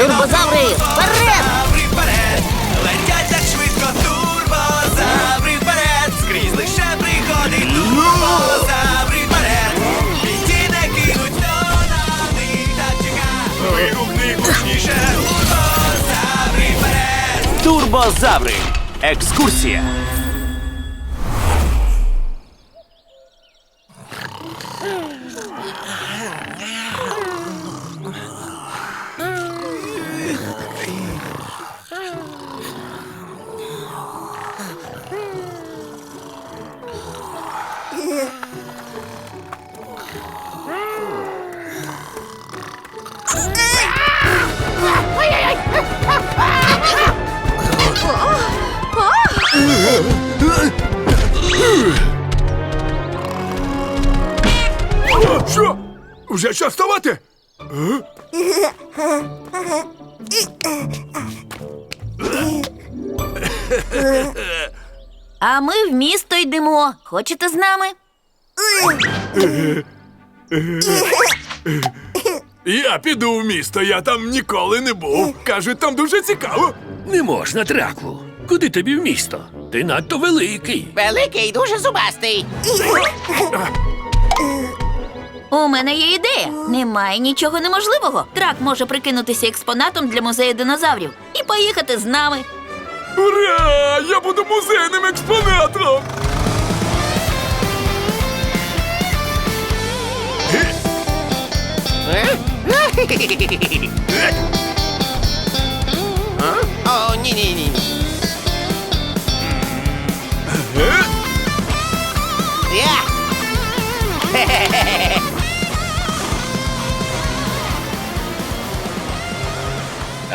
Турбозаври вперед! Летять так швидко, турбозаври вперед! Скрізь лише пригоди, турбозаври вперед! Бійці не кинуть, хто на них так чека! Вигукни гучніше, турбозаври вперед! Турбозаври. Екскурсія. Що? Вже час вставати? А ми в місто йдемо. Хочете з нами? Я піду в місто, я там ніколи не був. Кажуть, там дуже цікаво. Не можна, Драку. Куди тобі в місто? Ти надто великий. Великий, дуже зубастий. У мене є ідея. Немає нічого неможливого. Трак може прикинутися експонатом для музею динозаврів і поїхати з нами. Ура! Я буду музейним експонатом!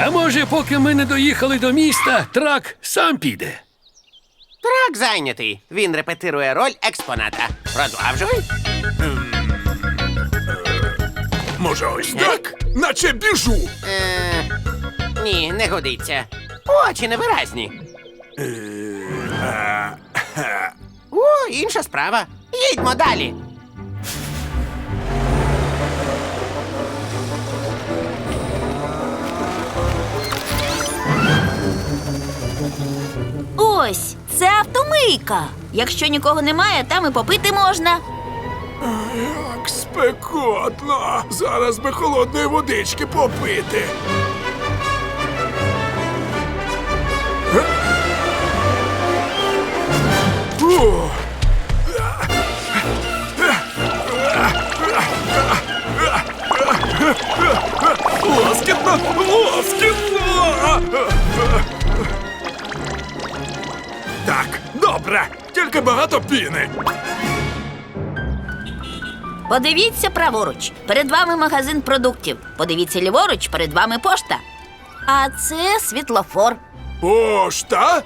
А може, поки ми не доїхали до міста, трак сам піде. Трак зайнятий. Він репетирує роль експоната. Продовжуй. Може, ось так? Наче біжу. Е, ні, не годиться. Очі невиразні. О, інша справа. Їдьмо далі. Ось, це автомийка. Якщо нікого немає, там і попити можна. Як спекотно. Зараз би холодної водички попити. Фу. Лоскітно. Добре, тільки багато піни. Подивіться праворуч. Перед вами магазин продуктів. Подивіться ліворуч, перед вами пошта. А це світлофор. Пошта?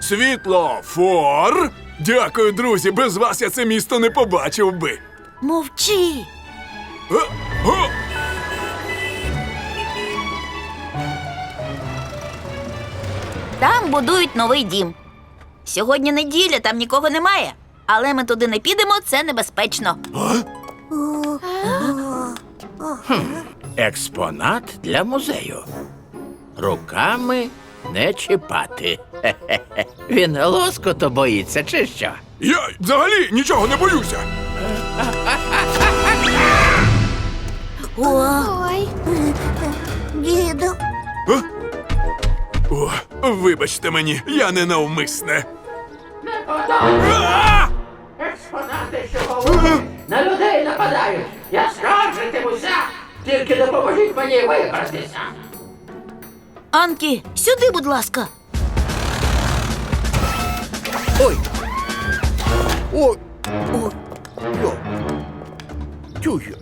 Світлофор? Дякую, друзі. Без вас я це місто не побачив би. Мовчи. Е, Там будують новий дім. Сьогодні неділя, там нікого немає. Але ми туди не підемо, це небезпечно. Експонат для музею. Руками не чіпати. Хе-хе-хе. Він лоското боїться, чи що? Я взагалі нічого не боюся. Ой, діду. О, вибачте мені, я не навмисне. А! Експонати, що говорять, на людей нападають. Я скаржитимуся. Тільки допоможіть мені вибратися. Анкі, сюди, будь ласка. Ой. Ой. Ой. Йо. Тюю.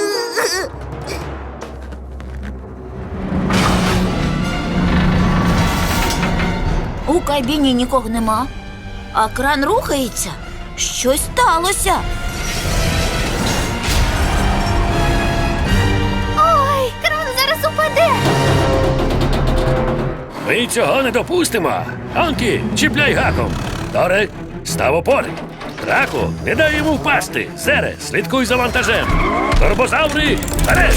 У кабіні нікого нема. А кран рухається. Щось сталося. Ой, кран зараз упаде. Ми цього не допустимо. Анкі, чіпляй гаком. Доре, став опори. Траку, не дай йому впасти. Сере, слідкуй за вантажем. Турбозаври, вперед!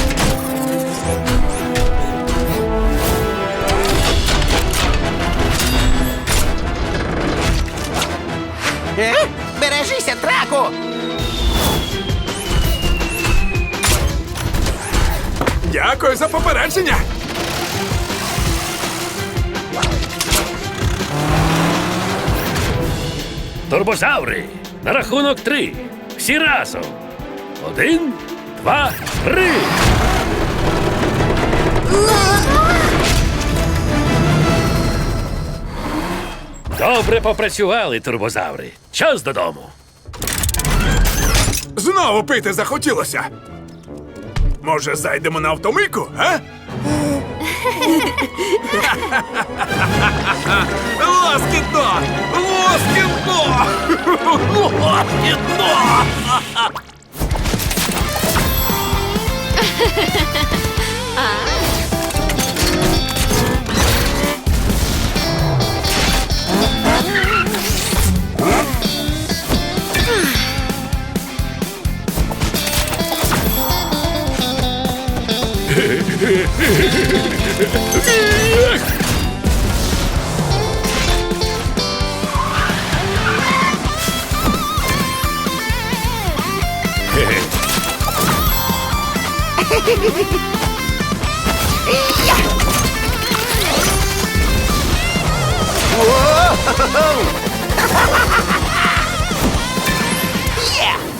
Е? Бережися, траку! Дякую за попередження. Турбозаври! На рахунок три. Всі разом. Один, два, три. Добре попрацювали, турбозаври. Час додому. Знову пити захотілося. Може, зайдемо на автомийку, а? Лоскітно! Dude! Iya. Whoa! yeah!